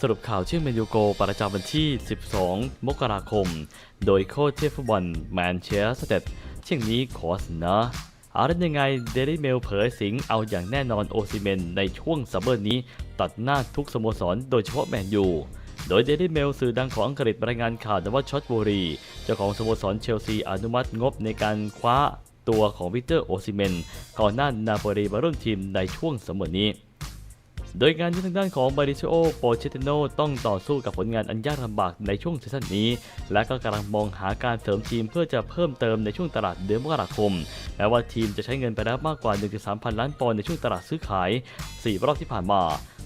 สรุปข่าวเชื่อมเมนูโกประจำวันที่ 12 มกราคม โดยโค้ชเทฟุตบอลแมนเชสเตอร์เช่นนี้ขอเสนออะไรยังไงเดลี่เมลเผยสิงเอาอย่างแน่นอนโอซิเมนในช่วงซัมเมอร์นี้ ตัดหน้าทุกสโมสรโดยเฉพาะแมนยู โดยเดลี่เมลสื่อดังของอังกฤษรายงานข่าวว่าช็อตบูรี เจ้าของสโมสรเชลซีอนุมัติงบในการคว้าตัวของวิกเตอร์โอซิเมนก่อนหน้านาโปลีมาร่วมทีมในช่วงซัมเมอร์นี้ โดยงานที่ทางด้านของบาริซิโอโปเชติโนต้องต่อสู้กับผลงานอันยากลำบากในช่วงซีซั่นนี้ และก็กำลังมองหาการเสริมทีมเพื่อจะเพิ่มเติมในช่วงตลาดเดือนมกราคมแม้ว่าทีมจะใช้เงินไปแล้วมากกว่า 1.3 พันล้านปอนด์ในช่วงตลาดซื้อขาย 4 รอบที่ผ่านมา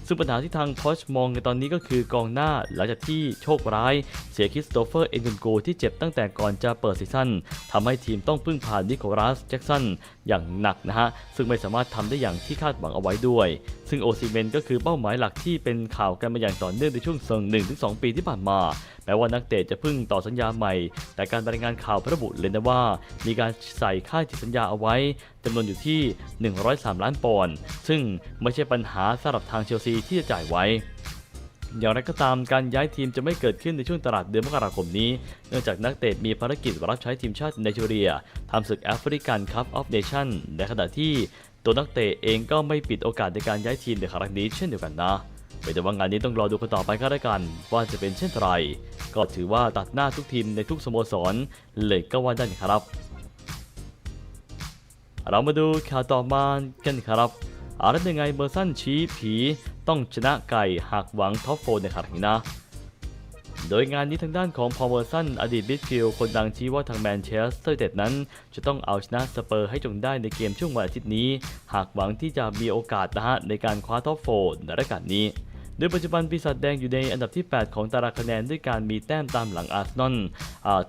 ซึ่งปัญหาที่ทางพอชมองในตอนนี้ก็คือกองหน้าหลังจากที่โชคร้าย เสียคริสโตเฟอร์เอนกุนโกที่เจ็บตั้งแต่ก่อนจะเปิดซีซั่นทำให้ทีมต้องพึ่งพานิโคลัสแจ็กสัน อย่างหนักนะฮะ ซึ่งไม่สามารถทำได้อย่างที่คาดหวังเอาไว้ด้วย ซึ่งโอซิเมนก็คือเป้าหมายหลักที่เป็นข่าวกันมาอย่างต่อเนื่องในช่วงเซิง1-2ปีที่ผ่านมา แม้ว่านักเตะจะพิ่งต่อสัญญาใหม่ แต่การรายงานข่าวระบุเลยนะว่า มีการใส่ค่าจิตสัญญาเอาไว้จำนวนอยู่ที่ 103 ล้านปอนด์ซึ่งไม่ใช่ปัญหาสำหรับทางเชลซีที่จะจ่ายไว้ อย่างไรก็ตามการย้ายทีมจะไม่เกิดขึ้นในช่วงตลาดเดือนมกราคมนี้ เนื่องจากนักเตะมีภารกิจรับใช้ทีมชาติไนจีเรียทำศึกแอฟริกันคัพออฟเนชั่นในขณะที่ตัวนักเตะเองก็ไม่ปิดโอกาสในการย้ายทีมในครั้งนี้เช่นเดียวกันนะไปแต่ว่างานนี้ต้องรอดูกันต่อไปก็แล้วกัน ว่าจะเป็นเช่นไร ก็ถือว่าตัดหน้าทุกทีมในทุกสโมสรเลยก็ว่าได้ครับ เรามาดูข่าวต่อมากันครับอะไรยังไงเมอร์สันชี้ผี ต้องชนะไก่หากหวังท็อปโฟร์ในครั้งนี้นะ โดยงานนี้ทางด้านของพอลเวอร์สันอดีตมิดฟิลด์คนดังชี้ว่าทางแมนเชสเตอร์เด็ดนั้น จะต้องเอาชนะสเปอร์ให้จงได้ในเกมช่วงวันอาทิตย์นี้ หากหวังที่จะมีโอกาสนะฮะในการคว้าท็อปโฟร์ในรายการนี้ โดยปัจจุบันปีศาจแดงอยู่ในอันดับที่ 8 ของตารางคะแนนด้วยการมีแต้มตามหลังอาร์เซนอล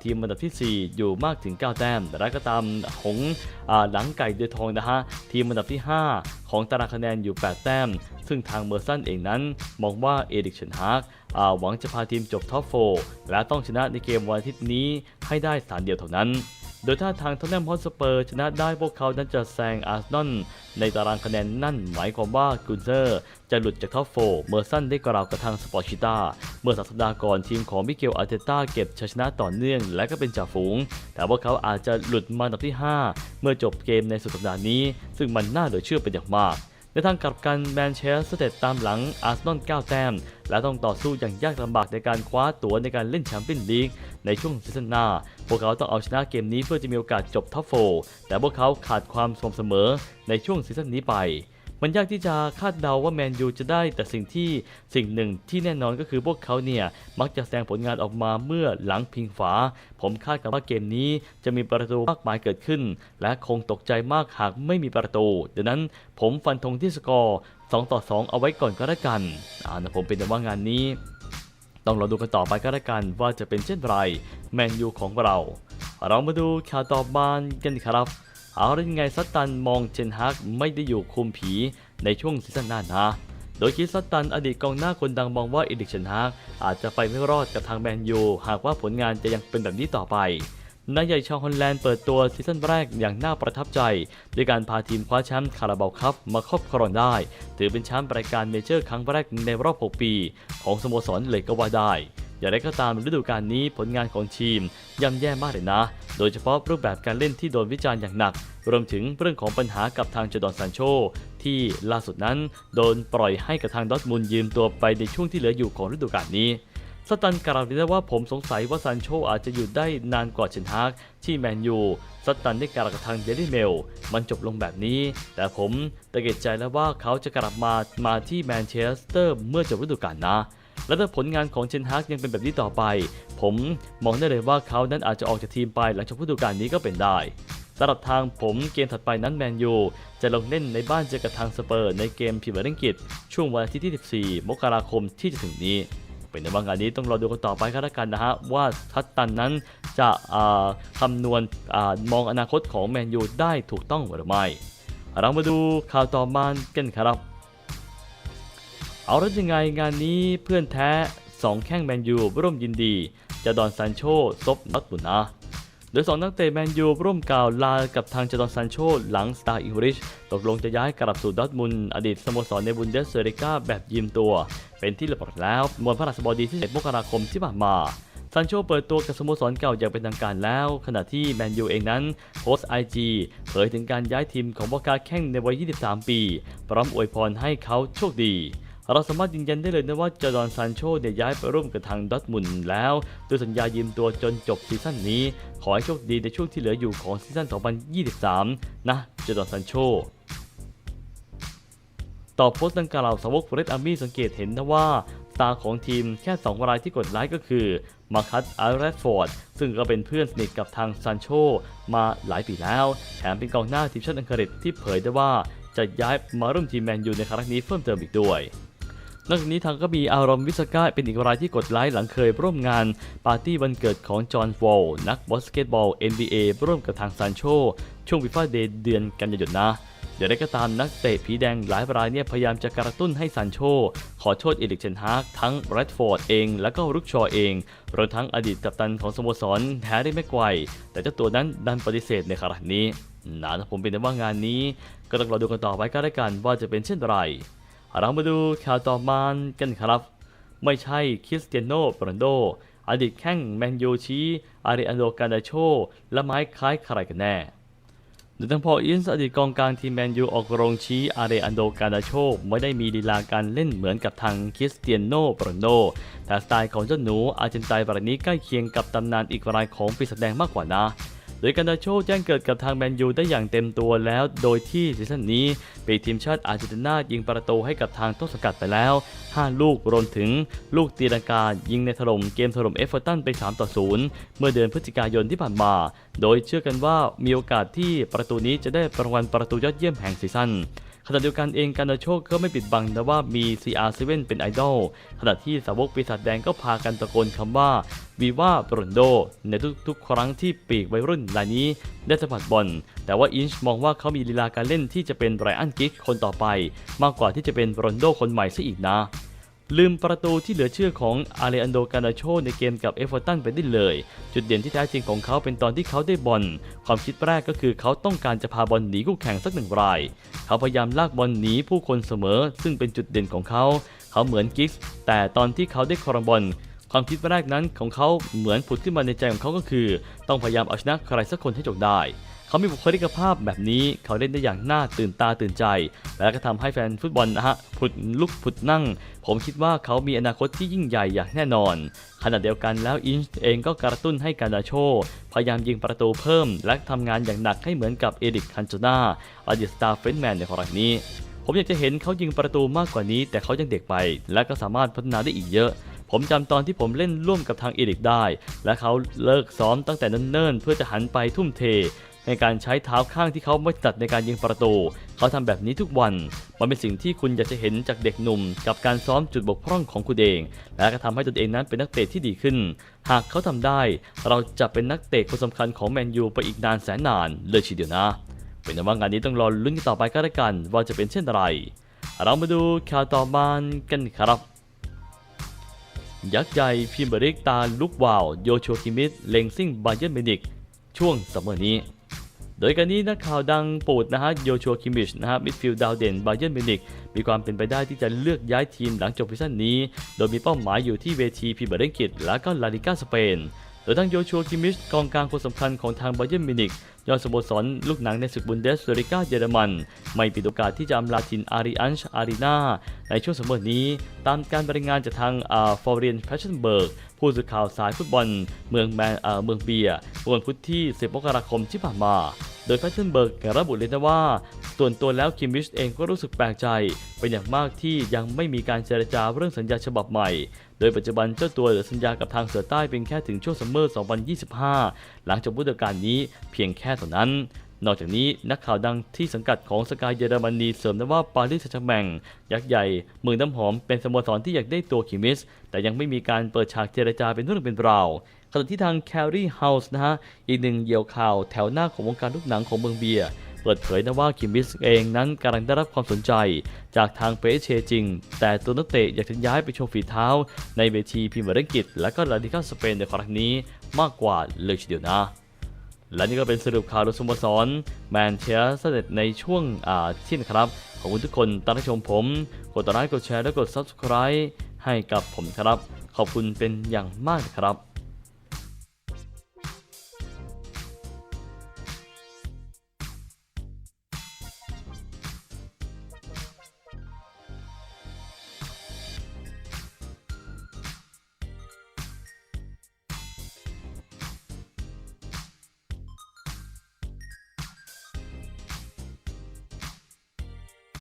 ทีมอันดับที่ 4 อยู่มากถึง 9 แต้มแต่ละก็ตามหงส์อ่าหลังไก่เดือทองนะฮะทีมอันดับที่ 5 ของตารางคะแนนอยู่ 8 แต้ม ซึ่งทางเมอร์สันเองนั้นมองว่าเอริกเชนฮากอ่าหวังจะพาทีมจบท็อปโฟร์และต้องชนะในเกมวันอาทิตย์นี้ให้ได้สารเดียวเท่านั้น โดยถ้าทางทอตแนมฮอตสเปอร์ชนะได้พวกเขานั้นจะแซงอาร์เซนอลในตารางคะแนนนั่นหมายความว่ากุนเซอร์จะหลุดจากท็อปโฟร์เมอร์สันได้กล่าวกับทางสปอร์ชิต้าเมื่อสัปดาห์ก่อนทีมของมิเกลอาร์เตต้าเก็บชัยชนะต่อเนื่องและก็เป็นจ่าฝูง แต่ว่าเขาอาจจะหลุดมาอันดับที่ 5 เมื่อจบเกมในสุดสัปดาห์นี้ ซึ่งมันน่าเหลือเชื่อเป็นอย่างมาก ในทางกลับกันแมนเชสเตอร์ตามหลังอาร์เซนอล9แต้ม และต้องต่อสู้อย่างยากลำบากในการคว้าตั๋วในการเล่นแชมเปี้ยนลีกในช่วงซีซั่นหน้า พวกเขาต้องเอาชนะเกมนี้เพื่อจะมีโอกาสจบท็อปโฟร์แต่พวกเขาขาดความสม่ำเสมอในช่วงซีซั่นนี้ไป มันยากที่จะคาดเดาว่าแมนยูจะได้แต่สิ่งที่สิ่งหนึ่งที่แน่นอนก็คือพวกเขาเนี่ย มักจะแสดงผลงานออกมาเมื่อหลังพิงฝา ผมคาดกันว่าเกมนี้จะมีประตูมากมายเกิดขึ้น และคงตกใจมากหากไม่มีประตูดังนั้นผมฟันธงที่สกอร์2ต่อ2 เอาไว้ก่อนก็แล้วกันอ่านะผมเป็นแต่ว่างานนี้ ต้องรอดูกันต่อไปก็แล้วกันว่าจะเป็นเช่นไรแมนยูของเรา เรามาดูข่าวต่อมากันครับ เอาละยังไงซัตตันมองเชนฮากไม่ได้อยู่คุมผีในช่วงซีซั่นหน้านะ โดยคิดซัตตันอดีตกองหน้าคนดังมองว่าเอดิกเชนฮากอาจจะไปไม่รอดกับทางแมนยูหากว่าผลงานจะยังเป็นแบบนี้ต่อไปนายใหญ่ชาวฮอลแลนด์เปิดตัวซีซั่นแรกอย่างน่าประทับใจ ด้วยการพาทีมคว้าแชมป์คาราบาวคัพมาครอบครองได้ ถือเป็นแชมป์รายการเมเจอร์ครั้งแรกในรอบ 6 ปี ของสโมสรเลยก็ว่าได้ อย่างไรก็ตามฤดูกาลนี้ผลงานของทีมย่ำแย่มากเลยนะ โดยเฉพาะรูปแบบการเล่นที่โดนวิจารณ์อย่างหนัก รวมถึงเรื่องของปัญหากับทางจดอนซานโช ที่ล่าสุดนั้น โดนปล่อยให้กับทางดอทมุนยืมตัวไปในช่วงที่เหลืออยู่ของฤดูกาลนี้สตันกล่าวได้ว่าผมสงสัยว่าซานโชอาจจะอยู่ได้นานกว่าเชนฮากที่แมนยูสตันได้กล่าวกับทางเดลี่เมล มันจบลงแบบนี้ แต่ผมตะเกียใจแล้วว่าเขาจะกลับมามาที่แมนเชสเตอร์เมื่อจบฤดูกาลนะ และถ้าผลงานของเชนฮากยังเป็นแบบนี้ต่อไป ผมมองได้เลยว่าเขานั้นอาจจะออกจากทีมไปหลังจากฤดูกาลนี้ก็เป็นได้สำหรับทางผมเกมถัดไปนั้นแมนยูจะลงเล่นในบ้านเจอกับทางสเปอร์ในเกมพรีเมียร์ลีกอังกฤษ ช่วงวันอาทิตย์ที่ 14 มกราคมที่จะถึงนี้ เป็นในว่างานนี้ต้องรอดูกันต่อไปก็แล้วกันนะฮะ ว่าทัตตันนั้นจะคำนวณมองอนาคตของแมนยูได้ถูกต้องหรือไม่ เรามาดูข่าวต่อมากันครับ เอาแล้วยังไงงานนี้เพื่อนแท้2แข้งแมนยูร่วมยินดี จะดอนซานโชซบนัดบุนะโดยสองนักเตะแมนยูร่วมกล่าวลากับทางจดอนซันโชหลังสตาร์อิงริชตกลงจะย้ายกลับสู่ดอทมุนอดีตสโมสรในบุนเดสเซริกาแบบยืมตัว เป็นที่เรียบร้อยแล้วมวลพระราชบดีที่7มกราคมที่ผ่านมาซันโชเปิดตัวกับสโมสรเก่าอย่างเป็นทางการแล้ว ขณะที่แมนยูเองนั้นโพสต์ไอจีเผยถึงการย้ายทีมของบกาแข้งในวัย 23 ปี พร้อมอวยพรให้เขาโชคดี เราสามารถยืนยันได้เลยนะว่าจอร์ดอนซานโชเนี่ยย้ายไปร่วมกับทางดอทมุนแล้วด้วยสัญญายืมตัวจนจบซีซั่นนี้ ขอให้โชคดีในช่วงที่เหลืออยู่ของซีซั่น 2023 นะจอร์ดอนซานโชต่อโพสต์ดังกล่าวสาวกเรดอาร์มี่สังเกตเห็นนะว่าตาของทีมแค่ 2 รายที่กดไลค์ก็คือมาคัสอาร์เรฟอร์ดซึ่งก็เป็นเพื่อนสนิทกับทางซานโชมาหลายปีแล้ว แถมเป็นกองหน้าทีมชาติอังกฤษที่เผยได้ว่าจะย้ายมาร่วมทีมแมนยูในครั้งนี้เพิ่มเติมอีกด้วย นอกจากนี้ทางก็มีอารมณ์วิสก้าเป็นอีกรายที่กดไลค์หลังเคยร่วมงานปาร์ตี้วันเกิดของจอห์นวอลนักบาสเกตบอล NBA ร่วมกับทางซานโชช่วงวิฟาเดย์เดือนกันยายนนะเดี๋ยวได้ก็ตามนักเตะผีแดงหลายรายเนี่ยพยายามจะกระตุ้นให้ซานโช ขอโทษเอริกเชนฮากทั้งแรดฟอร์ดเอง และก็รุกชอเองรวมทั้งอดีตกัปตันของสโมสรแฮร์รี่แม็กไกวแต่เจ้าตัวนั้นดันปฏิเสธในขณะนี้นะผมเป็นแต่ว่างานนี้ ก็ต้องรอดูกันต่อไปก็แล้วกันว่าจะเป็นเช่นไร เรามาดูข่าวต่อมากันครับ ไม่ใช่คริสเตียโนโรนัลโด อดีตแข้งแมนยูชีอาริอันโดกาดาโช และไม้คล้ายใครกันแน่โดยทางพออินส์อดีตกองกลางทีมแมนยูออกโรงชี้อาเรอันโดกาดาโชไม่ได้มีลีลาการเล่นเหมือนกับทางคริสเตียโนโรนัลโด แต่สไตล์ของเจ้าหนูอาร์เจนไตน์รายนี้ใกล้เคียงกับตำนานอีกรายของปีศาจแดงมากกว่านะ โดยการดาโชแจ้งเกิดกับทางแมนยูได้อย่างเต็มตัวแล้ว โดยที่ซีซั่นนี้ปีทีมชาติอาร์เจนตินายิงประตูให้กับทางต้นสังกัดไปแล้ว 5 ลูกรวมถึงลูกตีลังกายิงในถล่มเกมถล่มเอฟเวอร์ตันไป3ต่อ0เมื่อเดือนพฤศจิกายนที่ผ่านมา โดยเชื่อกันว่ามีโอกาสที่ประตูนี้จะได้รางวัลประตูยอดเยี่ยมแห่งซีซั่น ณะเดียวกันเองการนโชคก็ไม่ปิดบังนะว่ามี CR7 เป็นไอดอลขณะที่สาวกปีศาจแดงก็พากันตะโกนคำว่าวีว่าบรนโด ในทุกๆ ครั้งที่ปีกวัยรุ่นรายนี้ได้สัมผัสบอล แต่ว่าอินช์มองว่าเขามีลีลาการเล่นที่จะเป็นไรอันกิกคนต่อไป มากกว่าที่จะเป็นบรนโดคนใหม่ซะอีกนะ ลืมประตูที่เหลือเชื่อของอาเลอันโดกานาโชในเกมกับเอฟเวอร์ตันไปได้เลย จุดเด่นที่แท้จริงของเขาเป็นตอนที่เขาได้บอล ความคิดแรกก็คือเขาต้องการจะพาบอลหนีคู่แข่งสักหนึ่งราย เขาพยายามลากบอลหนีผู้คนเสมอ ซึ่งเป็นจุดเด่นของเขา เขาเหมือนกิกส์แต่ตอนที่เขาได้ครองบอลความคิดแรกนั้นของเขาเหมือนผุดขึ้นมาในใจของเขาก็คือ ต้องพยายามเอาชนะใครสักคนให้จงได้ เขามีบุคลิกภาพแบบนี้เขาเล่นได้อย่างน่าตื่นตาตื่นใจ และก็ทำให้แฟนฟุตบอลนะฮะผุดลุกผุดนั่ง ผมคิดว่าเขามีอนาคตที่ยิ่งใหญ่อย่างแน่นอน ขณะเดียวกันแล้วอินช์เองก็กระตุ้นให้การาโช พยายามยิงประตูเพิ่ม และทำงานอย่างหนักให้เหมือนกับเอริกคันโจนาอดีตสตาร์เฟนแมนในครั้งนี้ผมอยากจะเห็นเขายิงประตูมากกว่านี้ แต่เขายังเด็กไป และก็สามารถพัฒนาได้อีกเยอะ ผมจำตอนที่ผมเล่นร่วมกับทางเอริกได้ และเขาเลิกซ้อมตั้งแต่เนิ่นๆเพื่อจะหันไปทุ่มเท ในการใช้เท้าข้างที่เขาไม่ตัดในการยิงประตู เขาทำแบบนี้ทุกวัน มันเป็นสิ่งที่คุณอยากจะเห็นจากเด็กหนุ่ม กับการซ้อมจุดบกพร่องของคุณเอง และก็ทำให้ตนเองนั้นเป็นนักเตะที่ดีขึ้น หากเขาทำได้ เราจะเป็นนักเตะคนสำคัญของแมนยูไปอีกนานแสนนานเลยทีเดียวนะ เป็นว่างานนี้ต้องรอลุ้นกันต่อไปก็แล้วกัน ว่าจะเป็นเช่นไร เรามาดูข่าวต่อมากันครับยักษ์ใหญ่พรีเมียร์ลีกตาลุกวาว โยโชคิมิสเลงซิ่งบาเยิร์มินิกช่วงซัมเมอร์นี้ โดยการนี้นักข่าวดังปูดนะฮะโยชัวคิมิชนะฮะมิดฟิลด์ดาวเด่นบาเยิร์นมิวนิกมีความเป็นไปได้ที่จะเลือกย้ายทีมหลังจบซีซั่นนี้ โดยมีเป้าหมายอยู่ที่เวทีพรีเมียร์ลีกอังกฤษและก็ลาลิก้าสเปนโดยทั้งโยชัวคิมิชกองกลางคนสำคัญของทางบาเยิร์นมิวนิกยอดสโมสรลูกหนังในศึกบุนเดสเลิกาเยอรมัน ไม่ปิดโอกาสที่จะอำลาทินอาริอันช์อารีนาในช่วงซัมเมอร์นี้ ตามการรายงานจากทางอ่าฟอร์เรียนแพชเชนเบิร์กผู้สื่อข่าวสายฟุตบอล เมืองแมนเอ่อเมืองเบียร์วันพุธที่ 10 มกราคมที่ผ่านมา โดยแฟชเชนเบิร์กระบุเลยนะว่า ส่วนตัวแล้วคิมมิชเองก็รู้สึกแปลกใจเป็นอย่างมากที่ยังไม่มีการเจรจาเรื่องสัญญาฉบับใหม่ โดยปัจจุบันเจ้าตัวเหลือสัญญากับทางเสือใต้เพียงแค่ถึงช่วงซัมเมอร์ 2025 หลังจบฤดูกาลนี้เพียงแค่เท่านั้น นอกจากนี้นักข่าวดังที่สังกัดของสกายเยอรมนีเสริมนะว่าปารีสแซงต์แชร์แมงยักษ์ใหญ่เมืองน้ำหอมเป็นสโมสรที่อยากได้ตัวคิมิส แต่ยังไม่มีการเปิดฉากเจรจาเป็นเรื่องเป็นราวขณะที่ทางแคลรี่เฮาส์นะฮะอีกหนึ่งเหยี่ยวข่าวแถวหน้าของวงการลูกหนังของเมืองเบียเปิดเผยนะว่าคิมมิสเองนั้นกำลังได้รับความสนใจ จากทางเปเชจริง แต่ตัวนักเตะอยากจะย้ายไปโชว์ฝีเท้า ในเวทีพรีเมียร์ลีกอังกฤษและก็ลาลิกาสเปนในครั้งนี้มากกว่าเลยทีเดียวนะ และนี่ก็เป็นสรุปข่าวโดยสโมสรแมนเชสเตอร์ในช่วงเที่ยงครับ ขอบคุณทุกคนตามรับชมผม กดไลค์กดแชร์และกด Subscribe ให้กับผมครับ ขอบคุณเป็นอย่างมากครับ